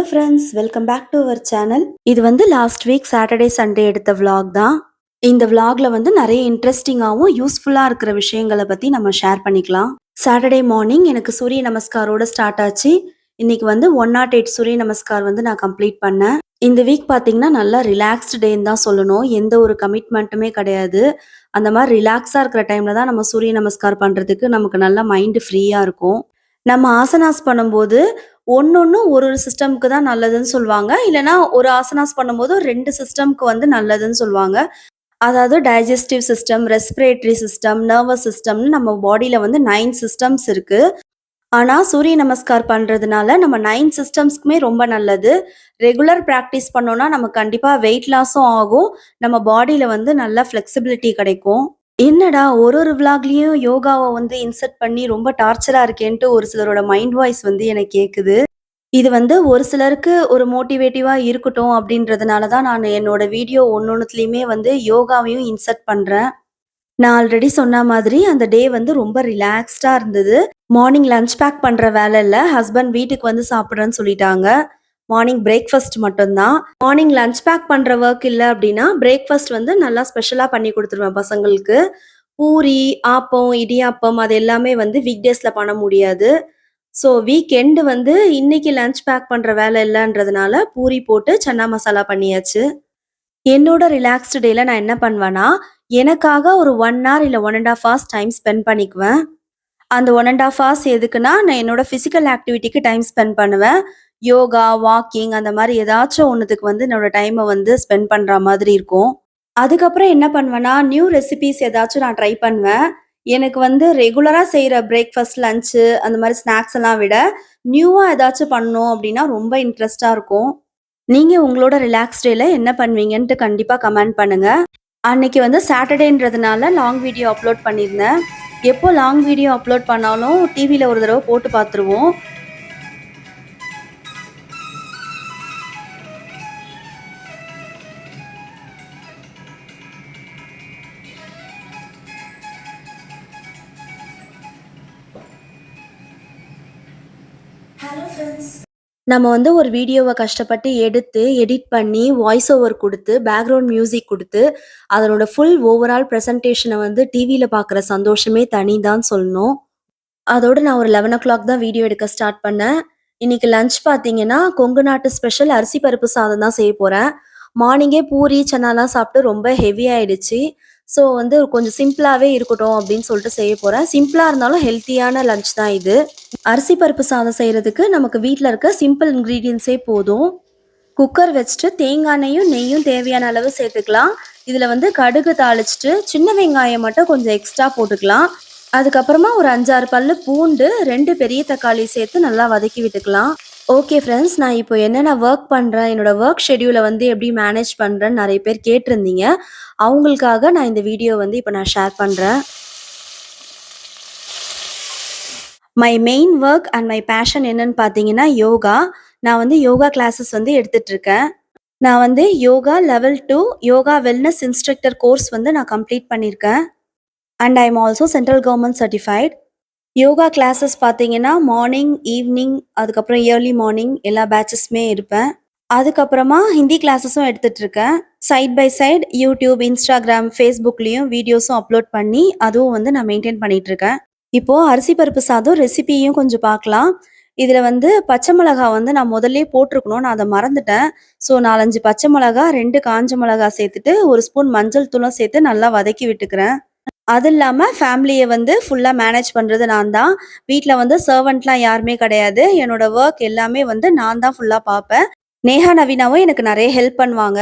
Hello friends welcome back to our channel இது வந்து last week Saturday Sunday எடுத்த vlog தான். இந்த விலாக்ல வந்து நிறைய இன்ட்ரெஸ்டிங்காகவும் யூஸ்ஃபுல்லாக இருக்கிற விஷயங்களை பற்றி நம்ம ஷேர் பண்ணிக்கலாம். சாட்டர்டே மார்னிங் எனக்கு சூரிய நமஸ்காரோட ஸ்டார்ட் ஆச்சு. இன்னைக்கு வந்து ஒன் நாட் எயிட் சூரிய நமஸ்கார் வந்து நான் கம்ப்ளீட் பண்ணேன். இந்த வீக் பார்த்தீங்கன்னா நல்லா ரிலாக்ஸ்டு டேன்னு தான் சொல்லணும். எந்த ஒரு கமிட்மெண்ட்டுமே கிடையாது. அந்த மாதிரி ரிலாக்ஸாக இருக்கிற டைமில் தான் நம்ம சூரிய நமஸ்கார் பண்ணுறதுக்கு நமக்கு நல்லா மைண்டு ஃப்ரீயாக இருக்கும். நம்ம ஆசனாஸ் பண்ணும்போது ஒன்னொன்னும் ஒரு ஒரு சிஸ்டம்க்கு தான் நல்லதுன்னு சொல்லுவாங்க. இல்லைன்னா ஒரு ஆசனாஸ் பண்ணும்போது ரெண்டு சிஸ்டம்க்கு வந்து நல்லதுன்னு சொல்லுவாங்க. அதாவது digestive system respiratory system nervous சிஸ்டம்னு நம்ம பாடியில் வந்து நைன் சிஸ்டம்ஸ் இருக்கு. ஆனால் சூரிய நமஸ்கார் பண்ணுறதுனால நம்ம நைன் சிஸ்டம்ஸ்க்குமே ரொம்ப நல்லது. ரெகுலர் ப்ராக்டிஸ் பண்ணோன்னா நம்ம கண்டிப்பாக வெயிட் லாஸும் ஆகும். நம்ம பாடியில் வந்து நல்ல ஃப்ளெக்சிபிலிட்டி கிடைக்கும். என்னடா ஒரு ஒரு விளாக்லயும் யோகாவை வந்து இன்சர்ட் பண்ணி ரொம்ப டார்ச்சரா இருக்கேன்ட்டு ஒரு சிலரோட மைண்ட் வாய்ஸ் வந்து எனக்கு கேக்குது. இது வந்து ஒரு சிலருக்கு ஒரு மோட்டிவேட்டிவா இருக்கட்டும் அப்படின்றதுனால தான் நான் என்னோட வீடியோ ஒன்னொன்னுத்துலயுமே வந்து யோகாவையும் இன்சர்ட் பண்றேன். நான் ஆல்ரெடி சொன்ன மாதிரி அந்த டே வந்து ரொம்ப ரிலாக்ஸ்டா இருந்தது. மார்னிங் லஞ்ச் பேக் பண்ற வேலை இல்லை. ஹஸ்பண்ட் வீட்டுக்கு வந்து சாப்பிட்றேன்னு சொல்லிட்டாங்க. மார்னிங் பிரேக்ஃபாஸ்ட் மட்டும்தான். மார்னிங் லஞ்ச் பேக் பண்ணுற ஒர்க் இல்லை அப்படின்னா பிரேக்ஃபாஸ்ட் வந்து நல்லா ஸ்பெஷலாக பண்ணி கொடுத்துருவேன் பசங்களுக்கு. பூரி ஆப்பம் இடியாப்பம் அது எல்லாமே வந்து வீக் டேஸில் பண்ண முடியாது. ஸோ வீக் எண்டு வந்து இன்னைக்கு லஞ்ச் பேக் பண்ணுற வேலை இல்லைன்றதுனால பூரி போட்டு சன்னா மசாலா பண்ணியாச்சு. என்னோட ரிலாக்ஸ்டு டேல நான் என்ன பண்ணுவேன்னா எனக்காக ஒரு ஒன் ஹவர் இல்லை one and half hours time spend பண்ணிக்குவேன். அந்த ஒன் அண்ட் ஆஃப் ஹவர்ஸ் எதுக்குன்னா நான் என்னோட ஃபிசிக்கல் ஆக்டிவிட்டிக்கு டைம் ஸ்பெண்ட் பண்ணுவேன். யோகா வாக்கிங் அந்த மாதிரி ஏதாச்சும் ஒன்றுத்துக்கு வந்து என்னோட டைமை வந்து ஸ்பெண்ட் பண்ணுற மாதிரி இருக்கும். அதுக்கப்புறம் என்ன பண்ணுவேன்னா நியூ ரெசிபிஸ் ஏதாச்சும் நான் ட்ரை பண்ணுவேன். எனக்கு வந்து ரெகுலராக செய்கிற பிரேக்ஃபாஸ்ட் லஞ்சு அந்த மாதிரி ஸ்நாக்ஸ் எல்லாம் விட நியூவாக ஏதாச்சும் பண்ணோம் அப்படின்னா ரொம்ப இன்ட்ரெஸ்டாக இருக்கும். நீங்கள் உங்களோட ரிலாக்ஸ் டேல என்ன பண்ணுவீங்கன்ட்டு கண்டிப்பாக கமெண்ட் பண்ணுங்கள் அன்னைக்கு வந்து சாட்டர்டேன்றதுனால லாங் வீடியோ அப்லோட் பண்ணியிருந்தேன். எப்போ லாங் வீடியோ அப்லோட் பண்ணாலும் டிவியில் ஒரு தடவை போட்டு பார்த்துருவோம். நம்ம வந்து ஒரு வீடியோவை கஷ்டப்பட்டு எடுத்து எடிட் பண்ணி வாய்ஸ் ஓவர் கொடுத்து பேக்ரவுண்ட் மியூசிக் கொடுத்து அதனோட ஃபுல் ஓவரால் ப்ரெசன்டேஷனை வந்து டிவியில் பார்க்குற சந்தோஷமே தனி தான் சொல்லணும். அதோடு நான் ஒரு லெவன் ஓ கிளாக் தான் வீடியோ எடுக்க ஸ்டார்ட் பண்ணேன். இன்னைக்கு லஞ்ச் பார்த்தீங்கன்னா கொங்கு நாட்டு ஸ்பெஷல் அரிசி பருப்பு சாதம் தான் செய்ய போகிறேன் மார்னிங்கே பூரி சன்னாலாம் சாப்பிட்டு ரொம்ப ஹெவி ஆயிடுச்சு. ஸோ வந்து கொஞ்சம் சிம்பிளாகவே இருக்கட்டும் அப்படின்னு சொல்லிட்டு செய்ய போகிறேன் சிம்பிளாக இருந்தாலும் ஹெல்த்தியான லஞ்ச் தான் இது. அரிசி பருப்பு சாதம் செய்கிறதுக்கு நமக்கு வீட்டில் இருக்க சிம்பிள் இன்க்ரீடியன்ஸே போதும். குக்கர் வச்சுட்டு தேங்காய் நெய்யும் தேவையான அளவு சேர்த்துக்கலாம். இதில் வந்து கடுகு தாளிச்சிட்டு சின்ன வெங்காயம் மட்டும் கொஞ்சம் எக்ஸ்ட்ரா போட்டுக்கலாம். அதுக்கப்புறமா ஒரு அஞ்சாறு பல்லு பூண்டு ரெண்டு பெரிய தக்காளி சேர்த்து நல்லா வதக்கி விட்டுக்கலாம். ஓகே ஃப்ரெண்ட்ஸ் நான் இப்போ என்னென்ன ஒர்க் பண்ணுறேன் என்னோடய ஒர்க் ஷெடியூலை வந்து எப்படி மேனேஜ் பண்ணுறேன்னு நிறைய பேர் கேட்டிருந்தீங்க. அவங்களுக்காக நான் இந்த வீடியோ வந்து இப்போ நான் ஷேர் பண்ணுறேன் my main work and my passion என்னன்னு பார்த்தீங்கன்னா யோகா நான் வந்து யோகா கிளாஸஸ் வந்து எடுத்துட்ருக்கேன் நான் வந்து yoga level two yoga wellness instructor course வந்து நான் கம்ப்ளீட் பண்ணியிருக்கேன். And I am also central government certified yoga classes பார்த்தீங்கன்னா மார்னிங் ஈவினிங் அதுக்கப்புறம் இயர்லி மார்னிங் எல்லா பேட்சஸ்மே இருப்பேன். அதுக்கப்புறமா ஹிந்தி கிளாஸஸும் எடுத்துட்டு இருக்கேன். Side by side YouTube Instagram ஃபேஸ்புக்லேயும் வீடியோஸும் அப்லோட் பண்ணி அதுவும் வந்து நான் மெயின்டைன் பண்ணிட்டு இருக்கேன். இப்போ அரிசி பருப்பு சாதம் ரெசிபியும் கொஞ்சம் பார்க்கலாம் இதில் வந்து பச்சை மிளகா வந்து நான் முதல்ல போட்டிருக்கணும் நான் அதை மறந்துட்டேன். ஸோ நாலஞ்சு பச்சை மிளகா ரெண்டு காஞ்ச மிளகா சேர்த்துட்டு ஒரு ஸ்பூன் மஞ்சள் தூளும் சேர்த்து நல்லா வதக்கி விட்டுக்கிறேன். அது இல்லாமல் ஃபேமிலியை வந்து ஃபுல்லாக மேனேஜ் பண்ணுறது நான் தான் வீட்டில் வந்து சர்வெண்ட்லாம் யாருமே கிடையாது. என்னோட ஒர்க் எல்லாமே வந்து நான் தான் ஃபுல்லாக பார்ப்பேன். நேஹா நவீனாவும் எனக்கு நிறைய ஹெல்ப் பண்ணுவாங்க.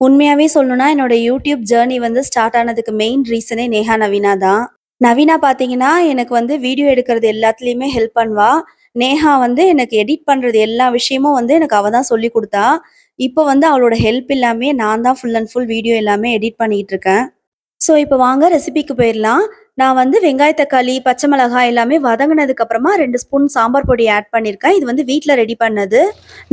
உண்மையாகவே சொல்லணும்னா என்னோட யூடியூப் ஜேர்னி வந்து ஸ்டார்ட் ஆனதுக்கு மெயின் ரீசனே நேஹா நவீனா தான். நவீனா பார்த்தீங்கன்னா எனக்கு வந்து வீடியோ எடுக்கிறது எல்லாத்துலேயுமே ஹெல்ப் பண்ணுவா. நேஹா வந்து எனக்கு எடிட் பண்ணுறது எல்லா விஷயமும் வந்து எனக்கு அவள் தான் சொல்லி கொடுத்தா. இப்போ வந்து அவளோட ஹெல்ப் இல்லாமே நான் தான் ஃபுல் அண்ட் ஃபுல் வீடியோ எல்லாமே எடிட் பண்ணிகிட்டு இருக்கேன். ஸோ இப்போ வாங்க ரெசிபிக்கு போயிடலாம் நான் வந்து வெங்காய தக்காளி பச்சை மிளகாய் எல்லாமே வதங்கினதுக்கு அப்புறமா ரெண்டு ஸ்பூன் சாம்பார் பொடி ஆட் பண்ணியிருக்கேன் இது வந்து வீட்டில் ரெடி பண்ணது.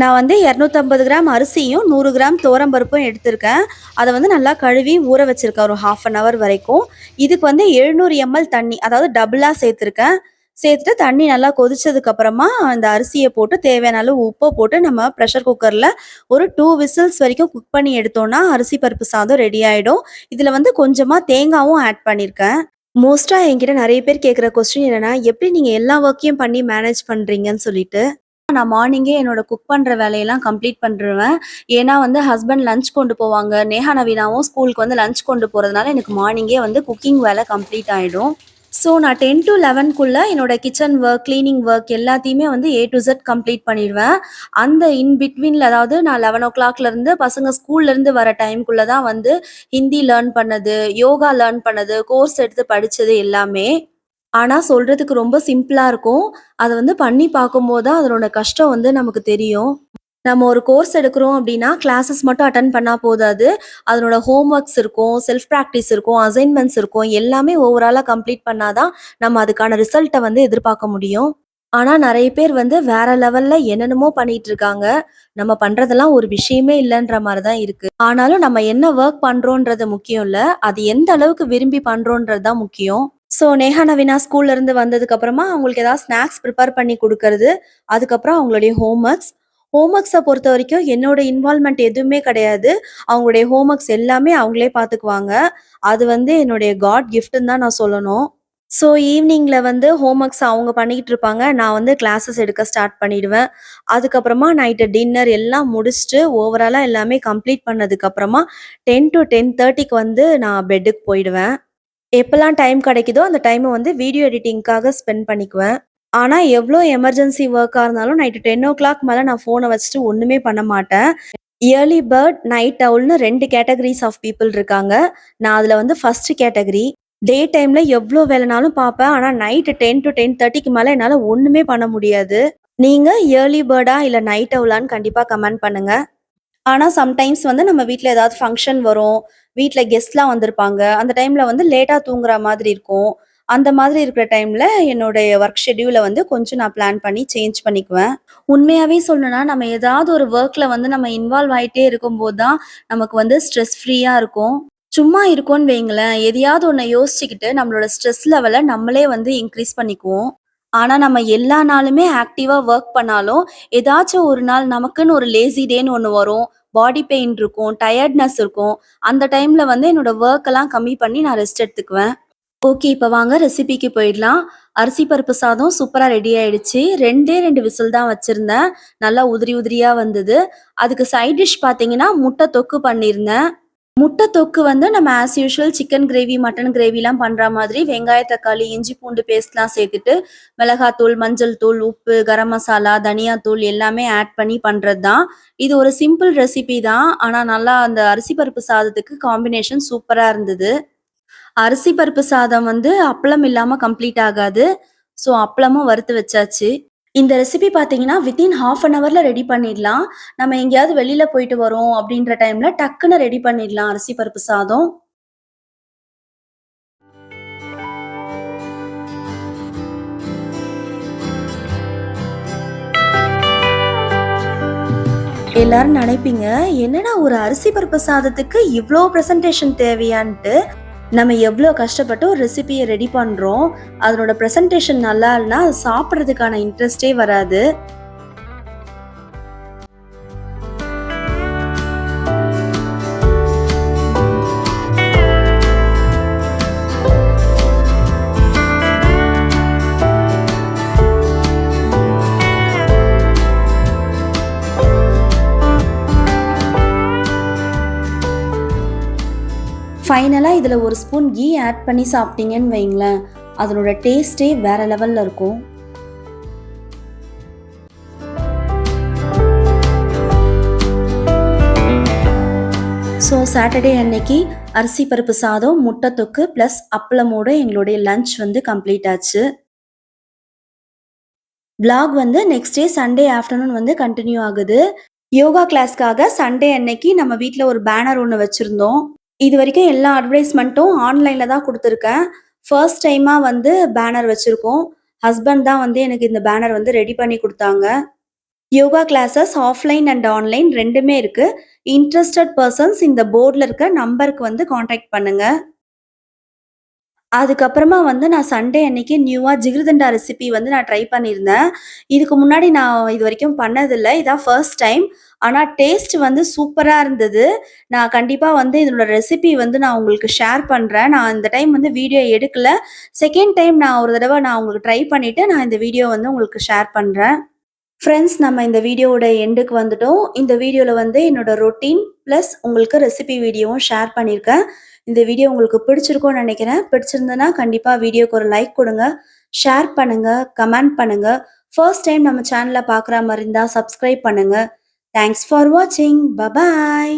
நான் வந்து இரநூத்தம்பது கிராம் அரிசியும் நூறு கிராம் தோரம்பருப்பும் எடுத்திருக்கேன். அதை வந்து நல்லா கழுவி ஊற வச்சிருக்கேன் ஒரு ஹாஃப் அன் ஹவர் வரைக்கும். இதுக்கு வந்து எழுநூறு எம்எல் தண்ணி அதாவது டபுளாக சேர்த்துருக்கேன். சேர்த்துட்டு தண்ணி நல்லா கொதிச்சதுக்கு அப்புறமா அந்த அரிசியை போட்டு தேவையான அளவு உப்பை போட்டு நம்ம ப்ரெஷர் குக்கர்ல ஒரு டூ விசில்ஸ் வரைக்கும் குக் பண்ணி எடுத்தோம்னா, அரிசி பருப்பு சாதம் ரெடி ஆயிடும். இதுல வந்து கொஞ்சமா தேங்காவும் ஆட் பண்ணியிருக்கேன். மோஸ்ட்டாக என்கிட்ட நிறைய பேர் கேட்குற கொஸ்டின் என்னன்னா, எப்படி நீங்க எல்லா ஒர்க்கையும் பண்ணி மேனேஜ் பண்றீங்கன்னு சொல்லிட்டு. நான் மார்னிங்கே என்னோட குக் பண்ணுற வேலையெல்லாம் கம்ப்ளீட் பண்ணிடுவேன் ஏன்னா வந்து ஹஸ்பண்ட் லஞ்ச் கொண்டு போவாங்க. நேஹா நவீனாவும் ஸ்கூலுக்கு வந்து லஞ்ச் கொண்டு போகிறதுனால எனக்கு மார்னிங்கே வந்து குக்கிங் வேலை கம்ப்ளீட் ஆகிடும் ஸோ நான் 10 டூ 11க்குள்ள என்னோட கிச்சன் ஒர்க், கிளீனிங் ஒர்க் எல்லாத்தையுமே வந்து ஏ டு ஜெட் கம்ப்ளீட் பண்ணிடுவேன் அந்த இன் பிட்வீனில் அதாவது நான் லெவன் ஓ கிளாக்லேருந்து பசங்க ஸ்கூல்லேருந்து வர டைம்குள்ளே தான் வந்து ஹிந்தி லேர்ன் பண்ணது, யோகா லேர்ன் பண்ணது, கோர்ஸ் எடுத்து படித்தது எல்லாமே. ஆனால் சொல்கிறதுக்கு ரொம்ப சிம்பிளாக இருக்கும். அதை வந்து பண்ணி பார்க்கும்போது தான் அதனோட கஷ்டம் வந்து நமக்கு தெரியும். நம்ம ஒரு கோர்ஸ் எடுக்கிறோம் அப்படின்னா, கிளாஸஸ் மட்டும் அட்டன் பண்ணால் போதாது. அதனோட ஹோம் ஒர்க்ஸ் இருக்கும், செல்ஃப் ப்ராக்டிஸ் இருக்கும், அசைன்மெண்ட்ஸ் இருக்கும். எல்லாமே ஓவராலாக கம்ப்ளீட் பண்ணாதான் நம்ம அதுக்கான ரிசல்ட்டை வந்து எதிர்பார்க்க முடியும். ஆனால் நிறைய பேர் வந்து வேற லெவல்ல என்னென்னமோ பண்ணிட்டு இருக்காங்க. நம்ம பண்றதெல்லாம் ஒரு விஷயமே இல்லைன்ற மாதிரி தான் இருக்கு. ஆனாலும் நம்ம என்ன ஒர்க் பண்றோம்ன்றது முக்கியம் இல்லை அது எந்த அளவுக்கு விரும்பி பண்றோம்ன்றது தான் முக்கியம். ஸோ நேஹா நவீனா ஸ்கூல்ல இருந்து வந்ததுக்கு அப்புறமா அவங்களுக்கு ஏதாவது ஸ்நாக்ஸ் ப்ரிப்பேர் பண்ணி கொடுக்கறது அதுக்கப்புறம் அவங்களுடைய ஹோம் ஒர்க்ஸ். ஹோம் பொறுத்த வரைக்கும் என்னோட இன்வால்மெண்ட் எதுவுமே கிடையாது. அவங்களுடைய ஹோம் ஒர்க்ஸ் எல்லாமே அவங்களே பார்த்துக்குவாங்க. அது வந்து என்னுடைய காட் கிஃப்ட்டுன்னு தான் நான் சொல்லணும். ஸோ ஈவினிங்கில் வந்து ஹோம்ஒர்க்ஸ் அவங்க பண்ணிக்கிட்டு இருப்பாங்க. நான் வந்து கிளாஸஸ் எடுக்க ஸ்டார்ட் பண்ணிடுவேன். அதுக்கப்புறமா நைட்டு டின்னர் எல்லாம் முடிச்சுட்டு ஓவராலாக எல்லாமே கம்ப்ளீட் பண்ணதுக்கப்புறமா டென் டு டென் தேர்ட்டிக்கு வந்து நான் பெட்டுக்கு போயிடுவேன். எப்போல்லாம் டைம் கிடைக்குதோ அந்த டைமை வந்து வீடியோ எடிட்டிங்க்காக ஸ்பெண்ட் பண்ணிக்குவேன். ஆனால் எவ்வளோ எமர்ஜென்சி ஒர்க்காக இருந்தாலும் நைட்டு டென் ஓ கிளாக் மேலே நான் ஃபோனை வச்சுட்டு ஒன்றுமே பண்ண மாட்டேன். இயர்லி பேர்ட் நைட் அவுல்னு ரெண்டு கேட்டகரிஸ் ஆஃப் பீப்புள் இருக்காங்க. நான் அதில் வந்து ஃபர்ஸ்ட் கேட்டகரி. டே டைமில் எவ்வளோ வேலைனாலும் பார்ப்பேன். ஆனால் நைட்டு டென் டு டென் தேர்ட்டிக்கு மேலே என்னால் ஒன்றுமே பண்ண முடியாது. நீங்கள் இயர்லி பேர்டா இல்லை நைட் டவுலான்னு கண்டிப்பாக கமெண்ட் பண்ணுங்கள் ஆனால் சம்டைம்ஸ் வந்து நம்ம வீட்டில் ஏதாவது ஃபங்க்ஷன் வரும். வீட்டில் கெஸ்ட்லாம் வந்திருப்பாங்க. அந்த டைமில் வந்து லேட்டாக தூங்குற மாதிரி இருக்கும். அந்த மாதிரி இருக்கிற டைம்ல என்னுடைய ஒர்க் ஷெடியூலை வந்து கொஞ்சம் நான் பிளான் பண்ணி சேஞ்ச் பண்ணிக்குவேன். உண்மையாகவே சொல்லணும்னா, நம்ம ஏதாவது ஒரு ஒர்க்கில் வந்து நம்ம இன்வால்வ் ஆகிட்டே இருக்கும்போது தான் நமக்கு வந்து ஸ்ட்ரெஸ் ஃப்ரீயாக இருக்கும். சும்மா இருக்கோன்னு வைங்களேன், எதையாவது ஒன்று யோசிச்சுக்கிட்டு நம்மளோட ஸ்ட்ரெஸ் லெவலை நம்மளே வந்து இன்க்ரீஸ் பண்ணிக்குவோம். ஆனால் நம்ம எல்லா நாளுமே ஆக்டிவாக ஒர்க் பண்ணாலும், ஏதாச்சும் ஒரு நாள் நமக்குன்னு ஒரு லேசி டேன்னு ஒன்று வரும். பாடி பெயின் இருக்கும், டயர்ட்னஸ் இருக்கும். அந்த டைமில் வந்து என்னோட ஒர்க்கெல்லாம் கம்மி பண்ணி நான் ரெஸ்ட் எடுத்துக்குவேன். ஓகே இப்போ வாங்க ரெசிபிக்கு போயிடலாம். அரிசி பருப்பு சாதம் சூப்பராக ரெடி ஆயிடுச்சு. 2டே 2 விசில் தான் வச்சுருந்தேன் நல்லா உதிரி உதிரியாக வந்தது. அதுக்கு சைட் டிஷ் பார்த்தீங்கன்னா, முட்டை தொக்கு பண்ணியிருந்தேன். முட்டை தொக்கு வந்து நம்ம as usual chicken gravy, mutton கிரேவிலாம் பண்ணுற மாதிரி வெங்காய, தக்காளி, இஞ்சி பூண்டு பேஸ்ட்லாம் சேர்த்துட்டு, மிளகாத்தூள், மஞ்சள் தூள், உப்பு, கரம் மசாலா, தனியாத்தூள் எல்லாமே ஆட் பண்ணி பண்ணுறது தான். இது ஒரு சிம்பிள் ரெசிபி தான். ஆனால் நல்லா அந்த அரிசி பருப்பு சாதத்துக்கு காம்பினேஷன் சூப்பராக இருந்தது. அரிசி பருப்பு சாதம் வந்து அப்பளம் இல்லாமல் கம்ப்ளீட் ஆகாது. ஸோ அப்பளமும் வறுத்து வச்சாச்சு. இந்த ரெசிபி பார்த்தீங்கன்னா, வித்தின் ஹாஃப் அன் ஹவர்ல ரெடி பண்ணிடலாம். நம்ம எங்கேயாவது வெளியில போயிட்டு வரோம் அப்படின்ற டைம்ல டக்குன்னு ரெடி பண்ணிடலாம் அரிசி பருப்பு சாதம். எல்லாரும் நினைப்பீங்க, என்னடா ஒரு அரிசி பருப்பு சாதத்துக்கு இவ்வளோ ப்ரெசன்டேஷன் தேவையான்ட்டு. நம்ம எவ்வளோ கஷ்டப்பட்டு ஒரு ரெசிபியை ரெடி பண்ணுறோம் அதனோட ப்ரெசன்டேஷன் நல்லா இல்லைன்னா அது சாப்பிட்றதுக்கான இன்ட்ரெஸ்ட்டே வராது. ஃபைனலாக இதில் ஒரு ஸ்பூன் கீ ஆட் பண்ணி சாப்பிட்டீங்கன்னு வைங்களேன், அதனோட டேஸ்ட்டே வேற லெவலில் இருக்கும். ஸோ சாட்டர்டே அன்னைக்கு அரிசி பருப்பு சாதம், முட்டை தொக்கு ப்ளஸ் அப்பளமோட எங்களுடைய லஞ்ச் வந்து கம்ப்ளீட் ஆச்சு. பிளாக் வந்து நெக்ஸ்ட் டே சண்டே ஆஃப்டர்நூன் வந்து கண்டினியூ ஆகுது. யோகா கிளாஸ்க்காக சண்டே அன்னைக்கு நம்ம வீட்டில் ஒரு பேனர் ஒன்று வச்சுருந்தோம் இது வரைக்கும் எல்லா அட்வர்டைஸ்மெண்ட்டும் ஆன்லைனில் தான் கொடுத்துருக்கேன். ஃபர்ஸ்ட் டைமாக வந்து பேனர் வச்சுருக்கோம். ஹஸ்பண்ட் தான் வந்து எனக்கு இந்த பேனர் வந்து ரெடி பண்ணி கொடுத்தாங்க. Yoga classes offline and online ரெண்டுமே இருக்குது இன்ட்ரெஸ்டட் பர்சன்ஸ் இந்த போர்டில் இருக்க நம்பருக்கு வந்து காண்டாக்ட் பண்ணுங்கள் அதுக்கப்புறமா வந்து நான் சண்டே அன்னைக்கு நியூவாக ஜிகிருதண்டா ரெசிபி வந்து நான் ட்ரை பண்ணியிருந்தேன். இதுக்கு முன்னாடி நான் இது வரைக்கும் பண்ணதில்லை இதான் ஃபர்ஸ்ட் டைம். ஆனால் டேஸ்ட் வந்து சூப்பராக இருந்தது. நான் கண்டிப்பாக வந்து இதனோட ரெசிபி வந்து நான் உங்களுக்கு ஷேர் பண்ணுறேன் நான் இந்த டைம் வந்து வீடியோ எடுக்கல. செகண்ட் டைம் நான் ஒரு தடவை நான் உங்களுக்கு ட்ரை பண்ணிவிட்டு நான் இந்த வீடியோ வந்து உங்களுக்கு ஷேர் பண்ணுறேன் ஃப்ரெண்ட்ஸ் நம்ம இந்த வீடியோவோட எண்டுக்கு வந்துட்டோம். இந்த வீடியோவில் வந்து என்னோட ரொட்டீன் ப்ளஸ் உங்களுக்கு ரெசிபி வீடியோவும் ஷேர் பண்ணியிருக்கேன். இந்த வீடியோ உங்களுக்கு பிடிச்சிருக்கும்னு நினைக்கிறேன். பிடிச்சிருந்ததுன்னா கண்டிப்பாக வீடியோக்கு ஒரு லைக் கொடுங்க. ஷேர் பண்ணுங்கள் கமெண்ட் பண்ணுங்கள் ஃபர்ஸ்ட் டைம் நம்ம சேனலில் பார்க்குற மாதிரி இருந்தால் சப்ஸ்கிரைப் பண்ணுங்கள் தேங்க்ஸ் ஃபார் வாட்சிங். பபாய்.